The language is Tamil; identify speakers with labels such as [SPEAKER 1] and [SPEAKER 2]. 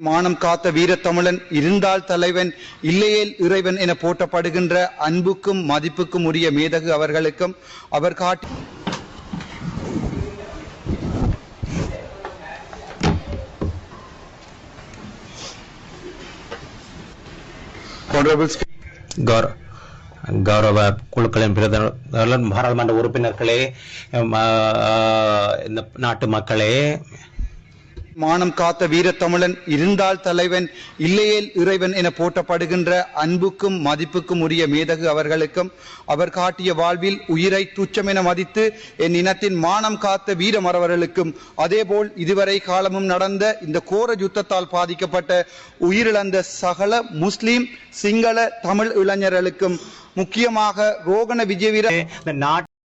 [SPEAKER 1] மானம் காத்த வீரத்தமிழன் இருந்தால் தலைவன் இல்லையேல் இறைவன் என போற்றப்படுகின்ற அன்புக்கும் மதிப்புக்கும் உரிய மேதகு அவர்களுக்கும் அவர் காட்டி
[SPEAKER 2] கௌரவ குழுக்களின் பிரதிநிதிகள் பாராளுமன்ற உறுப்பினர்களே இந்த நாட்டு மக்களே
[SPEAKER 1] மானம் காத்த வீரத்தமிழன் இருந்தால் தலைவன் இல்லையேல் இறைவன் என போற்றப்படுகின்ற அன்புக்கும் மதிப்புக்கும் உரிய மேதகு அவர்களுக்கும் அவர் காட்டிய வாழ்வில் உயிரை துச்சம் என மதித்து என் இனத்தின் மானம் காத்த வீரமரவர்களுக்கும் அதேபோல் இதுவரை காலமும் நடந்த இந்த கோர யுத்தத்தால் பாதிக்கப்பட்ட உயிரிழந்த சகல முஸ்லிம் சிங்கள தமிழ் இளைஞர்களுக்கும் முக்கியமாக ரோகண விஜயவீர
[SPEAKER 2] இந்த நாட்டு